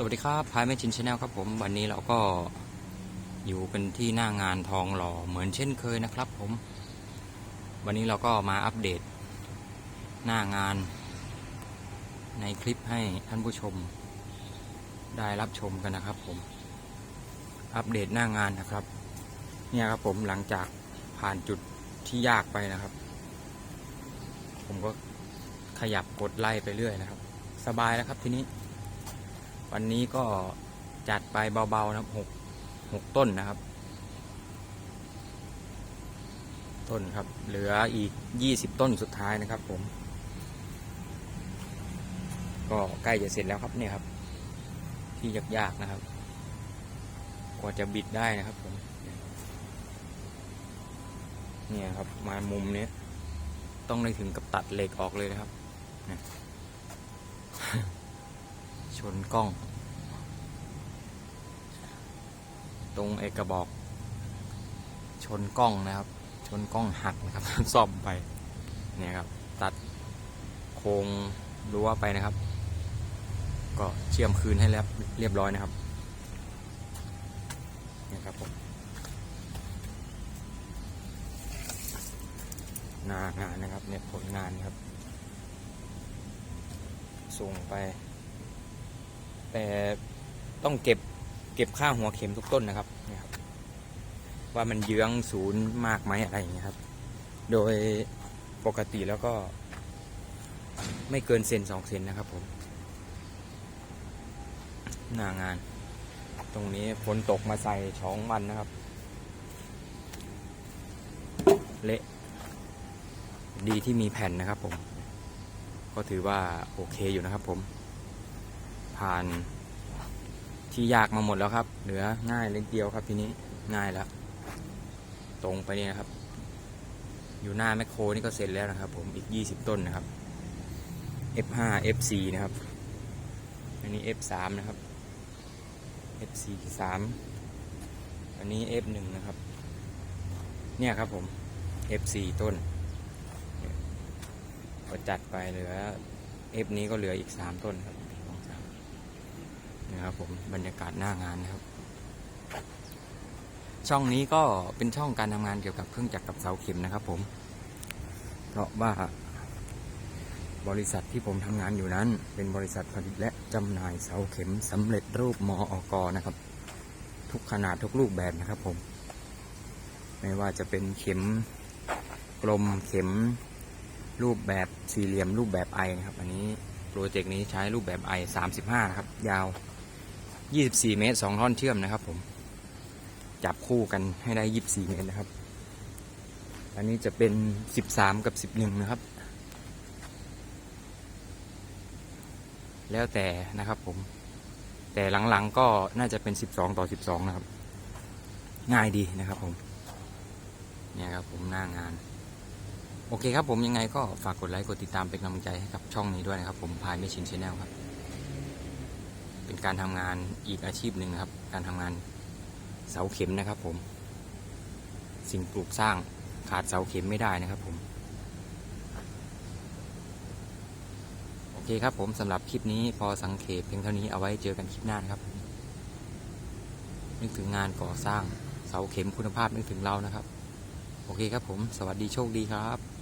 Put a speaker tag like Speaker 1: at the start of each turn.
Speaker 1: สวัสดีครับพายแม่ชินชาแนลครับผมวันนี้เราก็อยู่กันที่หน้างานทองหล่อเหมือนเช่นเคยนะครับผม วันนี้เราก็มาอัปเดต หน้างาน ในคลิปให้ท่านผู้ชม ได้รับชมกันนะครับผม อัปเดตหน้างานนะครับ เนี่ยครับผมหลังจากผ่านจุดที่ยากไปนะครับ ผมก็ขยับกดไล่ไปเรื่อยนะครับ สบายแล้วครับทีนี้ วันนี้ก็จัดไปเบาๆนะครับหกหกต้นนะครับ ต้นครับ เหลืออีกยี่สิบต้นสุดท้ายนะครับ ผม ก็ใกล้จะเสร็จแล้วครับเนี่ยครับ ที่ยากๆนะครับ กว่าจะบิดได้นะครับ ผม เนี่ยครับ มามุมเนี้ยต้องได้ถึงกับตัดเหล็กออกเลยนะครับเนี่ย ชนกล้อง ตรงเอกระบอก ชนกล้องนะครับ ชนกล้องหักนะครับ ซ่อมไปเนี่ยครับ ตัดโครงรั้วไปนะครับ ก็เชื่อมคืนให้แล้วเรียบร้อยนะครับเนี่ยครับผมหน้างานนะครับเนี่ยผลงานครับ ส่งไป แต่ต้องเก็บเก็บค่าหัวเข็มทุกต้นนะครับนี่ครับ ว่ามันเยื้องศูนย์มากไหมอะไรอย่างเงี้ยครับ โดยปกติแล้วก็ ไม่เกินเซนสองเซนนะครับผม หน้างาน ตรงนี้ฝนตกมาใส่ช้องวันนะครับ เละดีที่มีแผ่นนะครับผม ก็ถือว่าโอเคอยู่นะครับผม ผ่านที่ยากมาหมดแล้วครับ เหลือง่ายเล็กเดียวครับทีนี้ง่ายแล้ว ตรงไปนี่นะครับ อยู่หน้าแมคโครนี่ก็เสร็จแล้วนะครับ ผมอีก 20 ต้นนะครับ F5 F4 นะครับ อันนี้ F3 นะครับ F4 3อันนี้ F1 นะครับ เนี่ยครับผม F4 ต้นก็จัดไปเหลือ F นี้ก็เหลืออีก 3 ต้นครับ นะครับผมบรรยากาศหน้างานนะครับ ช่องนี้ก็เป็นช่องการทำงานเกี่ยวกับเครื่องจักรกับเสาเข็มนะครับ ผม เพราะว่าบริษัทที่ผมทำงานอยู่นั้น เป็นบริษัทผลิตและจำหน่ายเสาเข็มสำเร็จรูปมออกนะครับ ทุกขนาดทุกรูปแบบนะครับผม ไม่ว่าจะเป็นเข็มกลมเข็มรูปแบบสี่เหลี่ยมรูปแบบไอนะครับ อันนี้โปรเจกต์นี้ใช้รูปแบบไอ35นะครับ ยาว 24 เมตร 2 ท่อนเชื่อมนะครับ ผม จับคู่กันให้ได้ 24 เมตรนะครับ อันนี้จะเป็น 13 กับ 11 นะครับ แล้วแต่นะครับผม แต่หลังๆก็น่าจะเป็น 12 ต่อ 12 นะครับ ง่ายดีนะครับผม เนี่ยครับผมหน้างานโอเคครับผมยังไงก็ฝากกดไลค์ กดติดตามเป็นกำลังใจให้กับช่องนี้ด้วยนะครับ ผมพายไม่ชินชแนลครับ เป็นการทำงานอีกอาชีพหนึ่งนะครับ การทำงานเสาเข็มนะครับผม สิ่งปลูกสร้างขาดเสาเข็มไม่ได้นะครับผม โอเคครับผมสำหรับคลิปนี้พอสังเขปเพียงเท่านี้เอาไว้เจอกันคลิปหน้านะครับ นึกถึงงานก่อสร้างเสาเข็มคุณภาพนึกถึงเรานะครับ โอเคครับผม สวัสดีโชคดีครับ